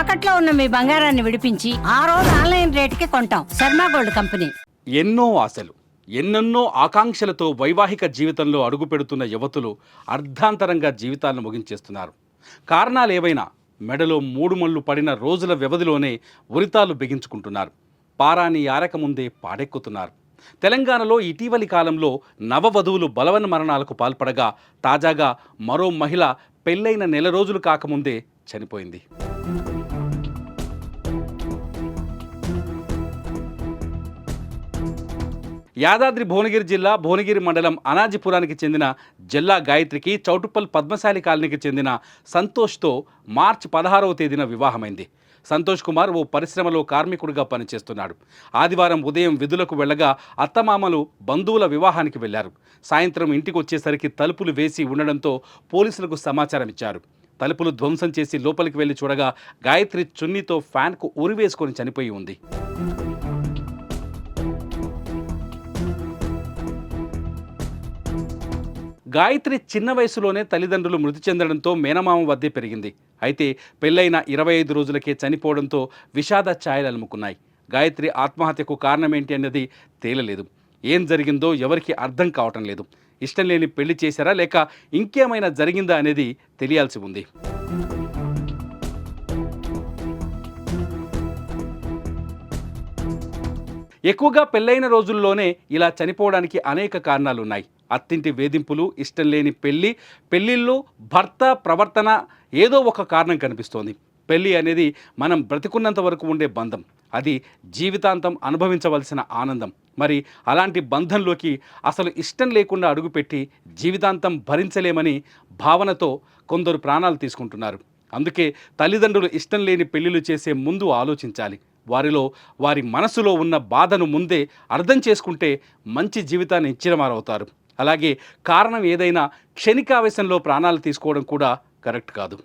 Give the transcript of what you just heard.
తాకట్లో ఉన్న మీ బంగారాన్ని విడిపించి ఆ రోజు ఆన్లైన్ రేటుకి కొంటాం. Sharma gold company. ఎన్నో ఆశలు ఎన్నెన్నో ఆకాంక్షలతో వైవాహిక జీవితంలో అడుగుపెడుతున్న యువతులు అర్ధాంతరంగా జీవితాలను ముగించేస్తున్నారు. కారణాలు ఏవైనా మెడలో మూడు మళ్ళు పడిన రోజుల వ్యవధిలోనే ఉరితాలు బిగించుకుంటున్నారు. పారాని ఆరకముందే పాడెక్కుతున్నారు. తెలంగాణలో ఇటీవలి కాలంలో నవవధువులు బలవన మరణాలకు పాల్పడగా తాజాగా మరో మహిళ పెళ్ళైన నెల రోజులు కాకముందే చనిపోయింది. యాదాద్రి భువనగిరి జిల్లా భువనగిరి మండలం అనాజిపురానికి చెందిన జిల్లా గాయత్రికి చౌటుప్పల్ పద్మశాలి కాలనీకి చెందిన సంతోష్తో మార్చి పదహారవ తేదీన వివాహమైంది. సంతోష్ కుమార్ ఓ పరిశ్రమలో కార్మికుడిగా పనిచేస్తున్నాడు. ఆదివారం ఉదయం విధులకు వెళ్ళగా అత్తమామలు బంధువుల వివాహానికి వెళ్ళారు సాయంత్రం ఇంటికి వచ్చేసరికి తలుపులు వేసి ఉండడంతో పోలీసులకు సమాచారం ఇచ్చారు తలుపులు ధ్వంసం చేసి లోపలికి వెళ్ళి చూడగా గాయత్రి చున్నీతో ఫ్యాన్కు ఉరివేసుకొని చనిపోయి ఉంది. గాయత్రి చిన్న వయసులోనే తల్లిదండ్రులు మృతి చెందడంతో మేనమామ వద్దే పెరిగింది. అయితే పెళ్ళైన ఇరవై ఐదు రోజులకే చనిపోవడంతో విషాద ఛాయలు అలుముకున్నాయి. గాయత్రి ఆత్మహత్యకు కారణమేంటి అన్నది తేలలేదు. ఏం జరిగిందో ఎవరికి అర్థం కావటం లేదు. ఇష్టం లేని పెళ్ళి చేశారా లేక ఇంకేమైనా జరిగిందా అనేది తెలియాల్సి ఉంది. ఎక్కువగా పెళ్ళైన రోజుల్లోనే ఇలా చనిపోవడానికి అనేక కారణాలు ఉన్నాయి అత్తింటి వేధింపులు ఇష్టం లేని పెళ్ళి పెళ్ళిళ్ళు భర్త ప్రవర్తన ఏదో ఒక కారణం కనిపిస్తోంది. పెళ్ళి అనేది మనం బ్రతికున్నంత వరకు ఉండే బంధం. అది జీవితాంతం అనుభవించవలసిన ఆనందం. మరి అలాంటి బంధంలోకి అసలు ఇష్టం లేకుండా అడుగుపెట్టి జీవితాంతం భరించలేమని భావనతో కొందరు ప్రాణాలు తీసుకుంటున్నారు. అందుకే తల్లిదండ్రులు ఇష్టం లేని పెళ్ళిళ్ళు చేసే ముందు ఆలోచించాలి. వారిలో వారి మనసులో ఉన్న బాధను ముందే అర్థం చేసుకుంటే మంచి జీవితాన్ని ఇచ్చిన వారు అలాగే కారణం ఏదైనా క్షణికావేశంలో ప్రాణాలు తీసుకోవడం కూడా కరెక్ట్ కాదు.